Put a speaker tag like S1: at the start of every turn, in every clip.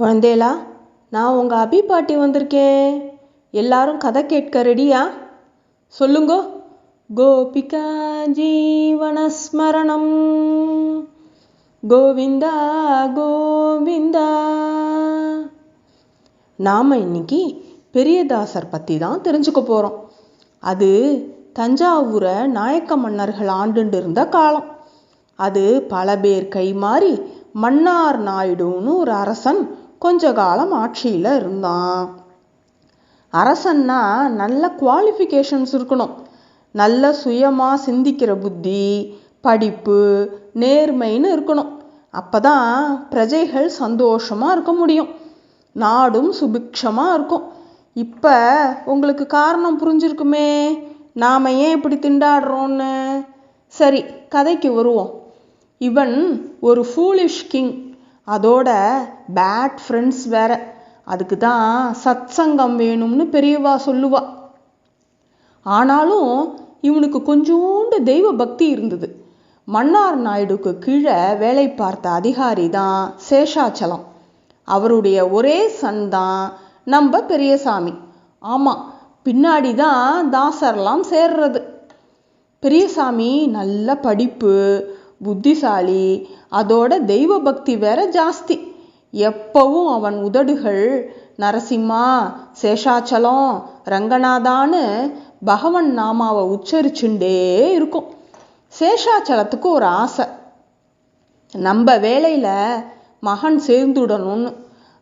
S1: குழந்தேலா நான் உங்கள் அபி பாட்டி வந்திருக்கேன் எல்லாரும் கதை கேட்க ரெடியா? சொல்லுங்கோ. கோபிகா ஜீவனஸ்மரணம் கோவிந்தா கோவிந்தா. நாம் இன்னைக்கு பெரியதாசர் பற்றி தான் தெரிஞ்சுக்க போகிறோம் அது தஞ்சாவூரை நாயக்க மன்னர்கள் ஆண்டுண்டு இருந்த காலம். அது பல பேர் கை மாறி மன்னார் நாயுடுன்னு ஒரு அரசன் கொஞ்ச காலம் ஆட்சியில் இருந்தான். அரசன்னா நல்ல குவாலிஃபிகேஷன்ஸ் இருக்கணும். நல்ல சுயமாக சிந்திக்கிற புத்தி படிப்பு நேர்மைன்னு இருக்கணும். அப்பதான் பிரஜைகள் சந்தோஷமாக இருக்க முடியும். நாடும் சுபிக்ஷமாக இருக்கும். இப்போ உங்களுக்கு காரணம் புரிஞ்சிருக்குமே? நாம் ஏன் இப்படி திண்டாடுறோன்னு சரி கதைக்கு வருவோம். இவன் ஒரு ஃபூலிஷ் கிங் அதோட பேட் ஃப்ரெண்ட்ஸ் வேற. அதுக்கு தான் சத்சங்கம் வேணும்னு பெரியவா சொல்லுவா. ஆனாலும் இவனுக்கு கொஞ்சோண்டு தெய்வ பக்தி இருந்தது. மன்னார் நாயுடுக்கு கீழே வேலை பார்த்த அதிகாரி தான் சேஷாச்சலம். அவருடைய ஒரே சன் தான் நம்ம பெரியசாமி. ஆமாம் பின்னாடி தான் தாசர்லாம் சேர்றது. பெரியசாமி நல்ல படிப்பு புத்திசாலி. அதோட தெய்வ பக்தி வேற ஜாஸ்தி. எப்பவும் அவன் உதடுகள் நரசிம்மா சேஷாச்சலம் ரங்கநாதான்னு பகவன் நாமாவை உச்சரிச்சுண்டே இருக்கும். சேஷாச்சலத்துக்கு ஒரு ஆசை. நம்ம வேலையில் மகன் சேர்ந்துடணும்னு.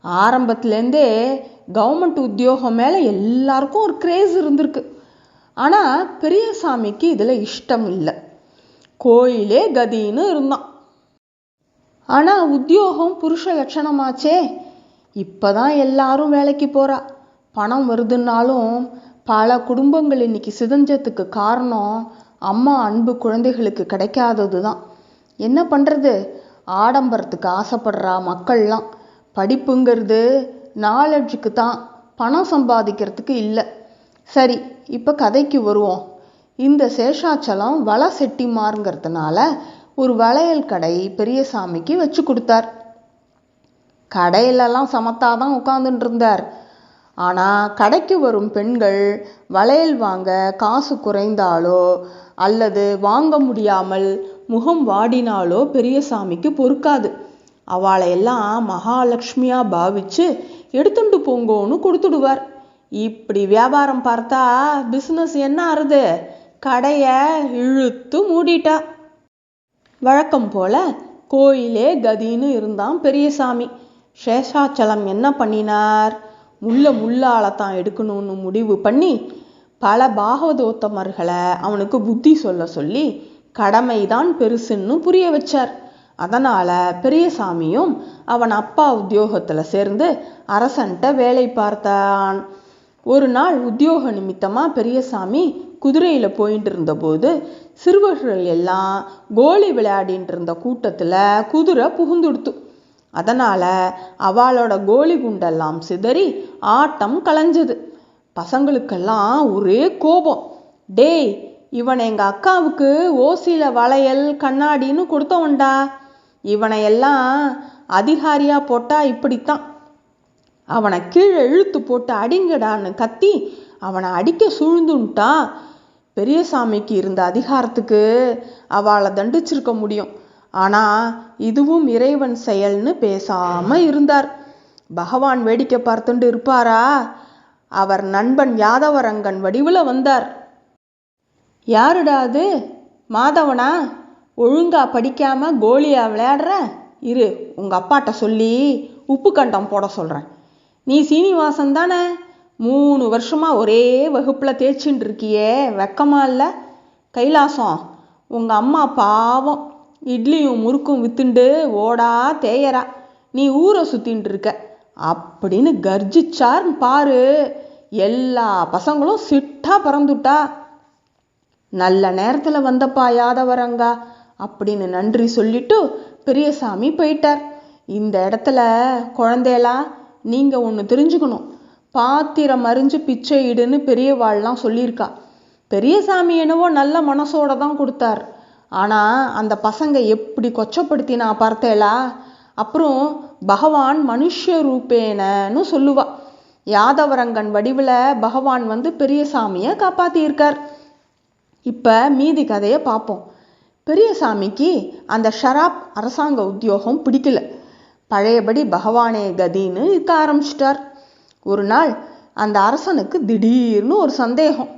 S1: ஆரம்பத்துலேருந்தே கவர்மெண்ட் உத்தியோகம் மேலே எல்லாருக்கும் ஒரு கிரேஸ் இருந்திருக்கு. ஆனால் பெரியசாமிக்கு இதில் இஷ்டம் இல்லை. கோயிலே கதின்னு இருந்தான். ஆனால் உத்தியோகம் புருஷ லட்சணமாச்சே. இப்போதான் எல்லாரும் வேலைக்கு போகிறா பணம் வருதுன்னாலும் பல குடும்பங்கள் இன்னைக்கு சிதஞ்சத்துக்கு காரணம் அம்மா அன்பு குழந்தைகளுக்கு கிடைக்காதது தான் என்ன பண்ணுறது ஆடம்பரத்துக்கு ஆசைப்படுறா மக்கள்லாம். படிப்புங்கிறது நாலெட்ஜுக்கு தான் பணம் சம்பாதிக்கிறதுக்கு இல்லை. சரி இப்போ கதைக்கு வருவோம். இந்த சேஷாச்சலம் வள செட்டிமாருங்கிறதுனால ஒரு வளையல் கடை பெரியசாமிக்கு வச்சு கொடுத்தார். கடையிலலாம் சமத்தாதான் உட்காந்துட்டு இருந்தார் ஆனால் கடைக்கு வரும் பெண்கள் வளையல் வாங்க காசு குறைந்தாலோ அல்லது வாங்க முடியாமல் முகம் வாடினாலோ பெரியசாமிக்கு பொறுக்காது. அவளை எல்லாம் மகாலட்சுமியாக பாவிச்சு எடுத்துட்டு போங்கோன்னு கொடுத்துடுவார். இப்படி வியாபாரம் பார்த்தா பிஸ்னஸ் என்ன ஆறுது? கடையை இழுத்து மூடிட்டா. வழக்கம் போல கோயிலே கதின்னு இருந்தான் பெரியசாமி. சேஷாச்சலம் என்ன பண்ணினார்? முள்ள முள்ளால தான் எடுக்கணும்னு முடிவு பண்ணி பல பாகவதோத்தமர்களை அவனுக்கு புத்தி சொல்ல சொல்லி கடமைதான் பெருசுன்னு புரிய வச்சார். அதனால பெரியசாமியும் அவன் அப்பா உத்தியோகத்துல சேர்ந்து அரசன்ட்ட வேலை பார்த்தான். ஒரு நாள் உத்தியோக நிமித்தமா பெரியசாமி குதிரையில போயிட்டு இருந்தபோது சிறுவர்கள் எல்லாம் கோலி விளையாடிட்டு இருந்த கூட்டத்துல குதிரை புகுந்துடுத்து. அதனால அவளோட கோலி குண்டெல்லாம் சிதறி ஆட்டம் கலைஞ்சது. பசங்களுக்கெல்லாம் ஒரே கோபம். டேய் இவன் எங்க அக்காவுக்கு ஓசியில் வளையல் கண்ணாடின்னு கொடுத்தவன்டா. இவனை எல்லாம் அதிகாரியா போட்டா இப்படித்தான். அவனை கீழே இழுத்து போட்டு அடிங்கடான்னு கத்தி அவனை அடிக்க சூழ்ந்துன்ட்டான் பெரியசாமிக்கு இருந்த அதிகாரத்துக்கு அவளை தண்டிச்சிருக்க முடியும். ஆனால் இதுவும் இறைவன் செயல்னு பேசாமல் இருந்தார். பகவான் வேடிக்கை பார்த்துட்டு இருப்பாரா? அவர் நண்பன் யாதவரங்கன் வடிவில் வந்தார். யாருடா அது? மாதவனா? ஒழுங்கா படிக்காம கோலியா விளையாடுற? இரு உங்கள் அப்பாட்ட சொல்லி உப்பு கண்டம் போட சொல்கிறேன் நீ சீனிவாசன் தானே? மூணு வருஷமாக ஒரே வகுப்பில் தேய்ச்சின்னு இருக்கியே வெக்கமாக இல்லை? கைலாசம். உங்கள் அம்மா பாவம். இட்லியும் முறுக்கும் வித்துண்டு ஓடா தேயறா. நீ ஊரை சுற்றின்னு இருக்க அப்படின்னு கர்ஜிச்சார்னு பாரு. எல்லா பசங்களும் சிட்டா பறந்துட்டா. நல்ல நேரத்தில் வந்தப்பா யாதவரங்கா அப்படின்னு நன்றி சொல்லிட்டு பெரியசாமி போயிட்டார். இந்த இடத்துல குழந்தையெல்லாம் நீங்கள் ஒன்று தெரிஞ்சுக்கணும். பாத்திரம் அறிஞ்சு பிச்சை இடுன்னு பெரியவாள்லாம் சொல்லியிருக்கா. பெரியசாமி என்னவோ நல்ல மனசோட தான் கொடுத்தார். ஆனால் அந்த பசங்க எப்படி கொச்சப்படுத்தினா பார்த்தேலா அப்புறம் பகவான் மனுஷ ரூபேனன்னு சொல்லுவா. யாதவரங்கன் வடிவில் பகவான் வந்து பெரியசாமியை காப்பாற்றியிருக்கார் இப்போ மீதி கதையை பார்ப்போம் பெரியசாமிக்கு அந்த ஷராப் அரசாங்க உத்தியோகம் பிடிக்கல. பழையபடி பகவானே கதின்னு இருக்க ஆரம்பிச்சிட்டார். ஒரு நாள் அந்த அரசனுக்கு திடீர்னு ஒரு சந்தேகம்.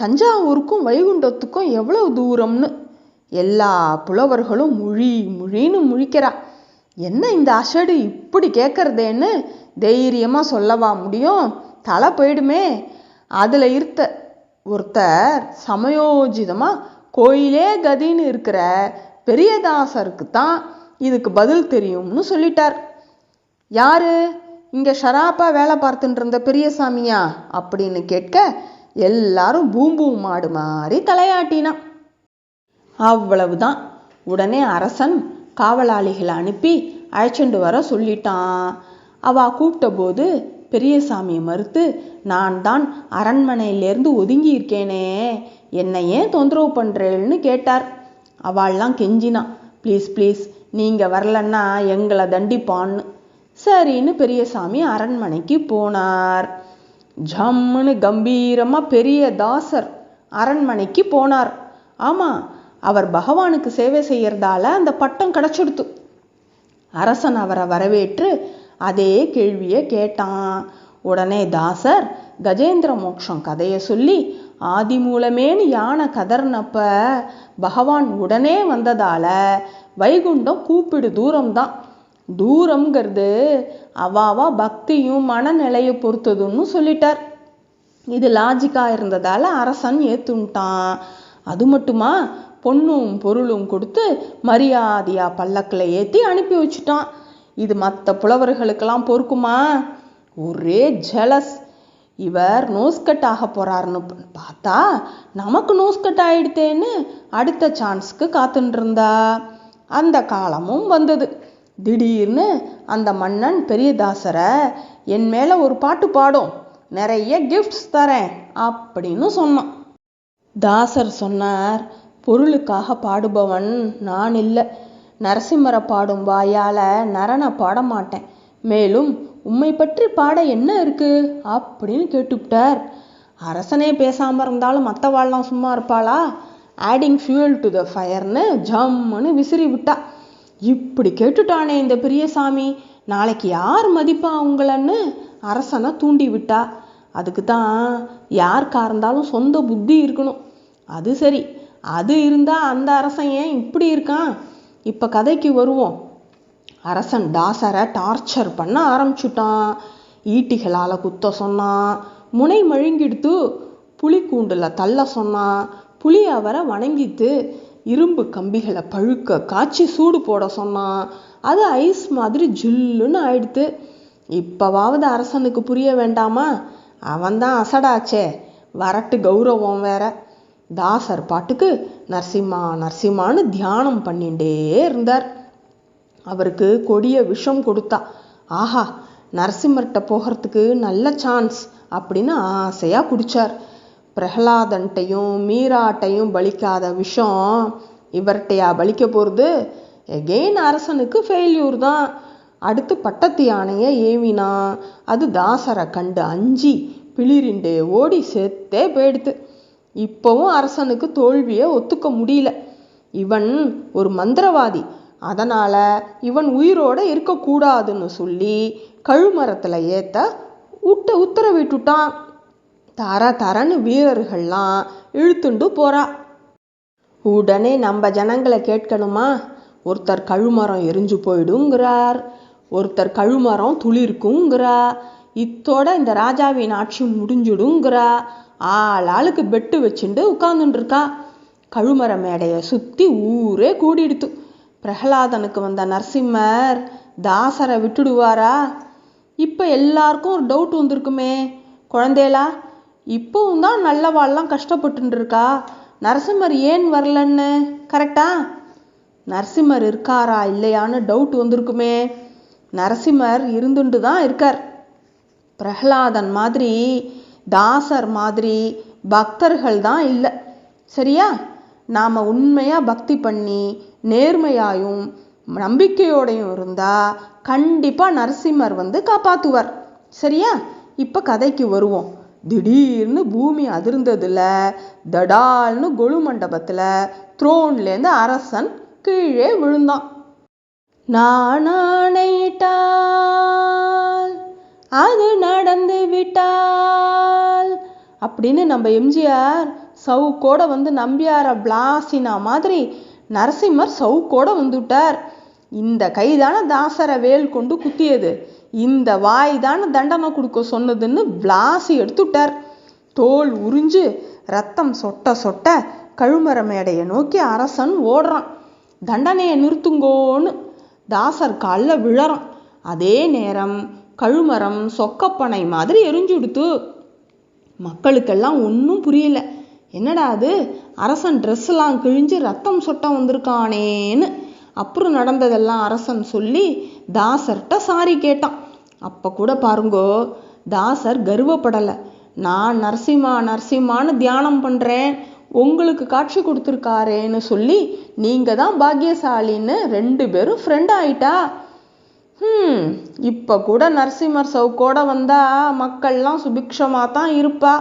S1: தஞ்சாவூருக்கும் வைகுண்டத்துக்கும் எவ்வளவு தூரம்னு. எல்லா புலவர்களும் முழி முழின்னு முழிக்கிறா. என்ன இந்த அசடு இப்படி கேட்கறதேன்னு தைரியமாக சொல்லவா முடியும்? தலை போயிடுமே. அதில் இருத்த ஒருத்தர் சமயோஜிதமாக கோயிலே கதின்னு இருக்கிற பெரியதாசருக்கு தான் இதுக்கு பதில் தெரியும்னு சொல்லிட்டார். யாரு? இங்கே ஷராப்பா வேலை பார்த்துட்டு இருந்த பெரியசாமியா? அப்படின்னு கேட்க எல்லாரும் பூம்பூம் மாடு மாதிரி தலையாட்டினான் அவ்வளவுதான். உடனே அரசன் காவலாளிகளை அனுப்பி அழைச்சிட்டு வர சொல்லிட்டான். அவ கூப்பிட்ட போது பெரியசாமியை மறுத்து நான் தான் அரண்மனையிலேருந்து ஒதுங்கி இருக்கேனே. என்னை ஏன் தொந்தரவு பண்ணுறேன்னு கேட்டார். அவள்லாம் கெஞ்சினா ப்ளீஸ் ப்ளீஸ் நீங்கள் வரலன்னா எங்களை தண்டிப்பான்னு. சரின்னு பெரியசாமி அரண்மனைக்கு போனார். ஜம்முன்னு கம்பீரமாக பெரிய தாசர் அரண்மனைக்கு போனார். ஆமாம் அவர் பகவானுக்கு சேவை செய்யறதால அந்த பட்டம் கிடச்சிடுத்து. அரசன் அவரை வரவேற்று அதே கேள்வியை கேட்டான். உடனே தாசர் கஜேந்திர மோக்ஷம் கதையை சொல்லி ஆதி மூலமேன்னு யானை கதர்னப்ப பகவான் உடனே வந்ததால வைகுண்டம் கூப்பிடு தூரம்தான். தூரம்ங்கிறது அவாவா பக்தியும் மனநிலையை பொறுத்ததுன்னு சொல்லிட்டார். இது லாஜிக்காக இருந்ததால் அரசன் ஏற்றுன்ட்டான் அது மட்டுமா? பொண்ணும் பொருளும் கொடுத்து மரியாதையாக பல்லக்கில் ஏற்றி அனுப்பி வச்சுட்டான். இது மற்ற புலவர்களுக்கெல்லாம் பொறுக்குமா? ஒரே ஜலஸ் இவர் நோஸ்கட் ஆக போகிறாருன்னு பார்த்தா நமக்கு நோஸ்கட் ஆயிடுத்தேன்னு அடுத்த சான்ஸ்க்கு காத்துட்டு இருந்தா. அந்த காலமும் வந்தது. திடீர்னு அந்த மன்னன் பெரியதாசரை என் மேலே ஒரு பாட்டு பாடும் நிறைய கிஃப்ட்ஸ் தரேன் அப்படின்னு சொன்னான். தாசர் சொன்னார் பொருளுக்காக பாடுபவன் நான் இல்லை. நரசிம்மரை பாடும் வாயால் நரனை பாட மாட்டேன் மேலும் உம்மை பற்றி பாட என்ன இருக்கு? அப்படின்னு கேட்டுவிட்டார். அரசனே பேசாமல் இருந்தாலும் மற்றவாள்லாம் சும்மா இருப்பாளா? ஆடிங் ஃபியூல் டு த ஃபயர்னு ஜம்முன்னு விசிறி விட்டா. இப்படி கேட்டுட்டானே இந்த பெரியசாமி. நாளைக்கு யார் மதிப்பா அவங்களன்னு அரசனை தூண்டி விட்டா? அதுக்கு தான் யாருக்கா இருந்தாலும் சொந்த புத்தி இருக்கணும். அது சரி. அது இருந்தால் அந்த அரசன் ஏன் இப்படி இருக்கான்? இப்போ கதைக்கு வருவோம். அரசன் தாசரை டார்ச்சர் பண்ண ஆரம்பிச்சுட்டான். ஈட்டிகளால் குத்த சொன்னான். முனை மழுங்கிடுத்து புலிக்கூண்டில் தள்ள சொன்னான். புலி அவரை வணங்கித்து இரும்பு கம்பிகளை பழுக்க காய்ச்சி சூடு போட சொன்னான் அது ஐஸ் மாதிரி ஜில்லுன்னு ஆயிடுத்து. இப்போவாவது அரசனுக்கு புரிய வேண்டாமா? அவன்தான் அசடாச்சே. வரட்டு கௌரவம் வேற. தாசர் பாட்டுக்கு நரசிம்மா நரசிம்மான்னு தியானம் பண்ணிகிட்டே இருந்தார். அவருக்கு கொடிய விஷம் கொடுத்தா ஆஹா நரசிம்மர்கிட்ட போகிறதுக்கு நல்ல சான்ஸ் அப்படின்னு ஆசையாக குடிச்சார். பிரகலாதன்ட்டையும் மீராட்டையும் பலிக்காத விஷம் இவர்கிட்டையா பலிக்க போகிறது எகெயின் அரசனுக்கு ஃபெயில்யூர் தான். அடுத்து பட்டத்து யானையை ஏவினான் அது தாசரை கண்டு அஞ்சி பிளிரிண்டே ஓடி செத்தே போயிடுத்து. இப்போவும் அரசனுக்கு தோல்வியை ஒத்துக்க முடியல. இவன் ஒரு மந்திரவாதி. அதனால் இவன் உயிரோட இருக்கக்கூடாதுன்னு சொல்லி கழுமரத்தில் ஏற்ற உட்ட உத்தரவிட்டுட்டான். தர தரன்னு வீரர்கள்லாம் இழுத்துண்டு போறா. உடனே நம்ம ஜனங்களை கேட்கணுமா? ஒருத்தர் கழுமரம் எரிஞ்சு போயிடுங்கிறார். ஒருத்தர் கழுமரம் துளிர்க்குங்கிறா. இத்தோட இந்த ராஜாவின் ஆட்சி முடிஞ்சுடுங்கிறா. ஆள் ஆளுக்கு பெட்டு வச்சுட்டு உட்கார்ந்துட்டு இருக்கா கழுமர மேடையை சுத்தி ஊரே கூடிடுத்து. பிரகலாதனுக்கு வந்த நரசிம்மர் தாசரை விட்டுடுவாரா? இப்போ எல்லாருக்கும் ஒரு டவுட் வந்திருக்குமே. குழந்தைகளா இப்போவும் தான் நல்லவாள்லாம் கஷ்டப்பட்டு இருக்கா நரசிம்மர் ஏன் வரலன்னு? கரெக்டா நரசிம்மர் இருக்காரா? இல்லையான்னு டவுட் வந்திருக்குமே. நரசிம்மர் இருந்துண்டு தான் இருக்கார். பிரகலாதன் மாதிரி தாசர் மாதிரி பக்தர்கள் தான் இல்லை. சரியா? நாம் உண்மையாக பக்தி பண்ணி நேர்மையாயும் நம்பிக்கையோடையும் இருந்தால் கண்டிப்பாக நரசிம்மர் வந்து காப்பாற்றுவார் சரியா? இப்போ கதைக்கு வருவோம். திடீர்னு பூமி அதிர்ந்ததுல தடால்னு கொலு மண்டபத்தில் த்ரோன்லேருந்து அரசன் கீழே விழுந்தான். நான் அது நடந்து விட்டால் அப்படின்னு நம்ம எம்ஜிஆர் சவுக்கோட வந்து நம்பியார பிளாசினா மாதிரி நரசிம்மர் சவுக்கோட வந்துவிட்டார் இந்த கைதான தாசரை வேல் கொண்டு குத்தியது. இந்த வாய் தான் தண்டனை கொடுக்க சொன்னதுன்னு விளாசி எடுத்துட்டார். தோல் உறிஞ்சு ரத்தம் சொட்ட சொட்ட கழுமர மேடையை நோக்கி அரசன் ஓடுறான். தண்டனையை நிறுத்துங்கோன்னு தாசர் காலில் விழறான். அதே நேரம் கழுமரம் சொக்கப்பனை மாதிரி எரிஞ்சுடுத்து மக்களுக்கெல்லாம் ஒன்றும் புரியல. என்னடா அது? அரசன் ட்ரெஸ்ஸெல்லாம் கிழிஞ்சு ரத்தம் சொட்ட வந்திருக்கானேன்னு அப்புறம் நடந்ததெல்லாம் அரசன் சொல்லி தாசர்கிட்ட சாரி கேட்டான். அப்போ கூட பாருங்கோ தாசர் கர்வப்படலை. நான் நரசிம்மா நரசிம்மான்னு தியானம் பண்ணுறேன் உங்களுக்கு காட்சி கொடுத்துருக்காரேன்னு சொல்லி நீங்கள் தான் பாக்கியசாலின்னு ரெண்டு பேரும் ஃப்ரெண்ட் ஆயிட்டா? ம் இப்போ கூட நரசிம்மர் சவுக்கோட வந்தால் மக்கள்லாம் சுபிக்ஷமாக தான் இருப்பா.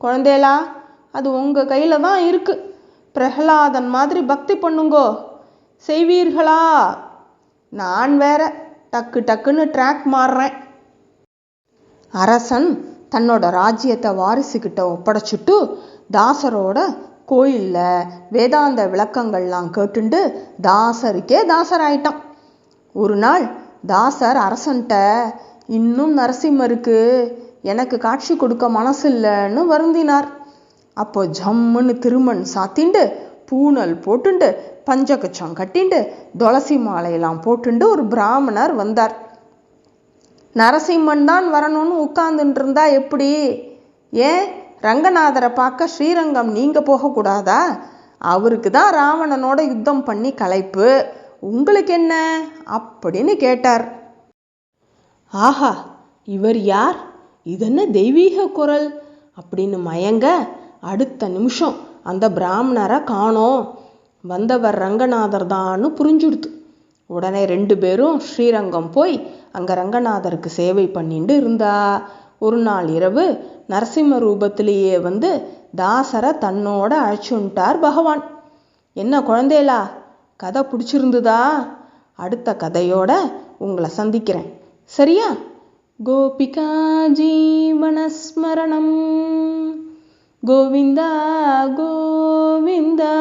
S1: குழந்தைகளா அது உங்கள் கையில் தான் இருக்குது பிரகலாதன் மாதிரி பக்தி பண்ணுங்கோ. செய்வீர்களா? நான் வேற. டக்கு டக்குன்னு ட்ராக் மாறுறேன். அரசன் தன்னோட ராஜ்யத்தை வாரிசுக்கிட்ட ஒப்படைச்சிட்டு தாசரோட கோயிலில் வேதாந்த விளக்கங்கள்லாம் கேட்டுண்டு தாசருக்கே தாசராயிட்டான். ஒரு நாள் தாசர் அரசன்ட்ட இன்னும் நரசிம்மருக்கு எனக்கு காட்சி கொடுக்க மனசு இல்லைன்னு வருந்தினார். அப்போ ஜம்முன்னு திருமண் சாத்திண்டு பூனல் போட்டுண்டு பஞ்சகச்சம் கட்டிண்டு துளசி மாலையெல்லாம் போட்டுண்டு ஒரு பிராமணர் வந்தார். நரசிம்மன் தான் வரணும்னு உட்கார்ந்துட்டு இருந்தா எப்படி? ஏன்? ரங்கநாதரை பார்க்க ஸ்ரீரங்கம் நீங்கள் போகக்கூடாதா அவருக்கு தான் ராவணனோட யுத்தம் பண்ணி கலைப்பு உங்களுக்கு என்ன? அப்படின்னு கேட்டார். ஆஹா இவர் யார்? இதென்ன தெய்வீக குரல்? அப்படின்னு மயங்க அடுத்த நிமிஷம் அந்த பிராமணரை காணோம். வந்தவர் ரங்கநாதர் தான்னு புரிஞ்சுடுத்து. உடனே ரெண்டு பேரும் ஸ்ரீரங்கம் போய் அங்கே ரங்கநாதருக்கு சேவை பண்ணிட்டு இருந்தா. ஒரு நாள் இரவு நரசிம்ம ரூபத்திலேயே வந்து தாசரை தன்னோட அழைச்சுன்ட்டார் பகவான். என்ன குழந்தைகளா கதை பிடிச்சிருந்துதா? அடுத்த கதையோட உங்களை சந்திக்கிறேன். சரியா? கோபிகா ஜீவனஸ்மரணம். கோவிந்தா கோவிந்தா.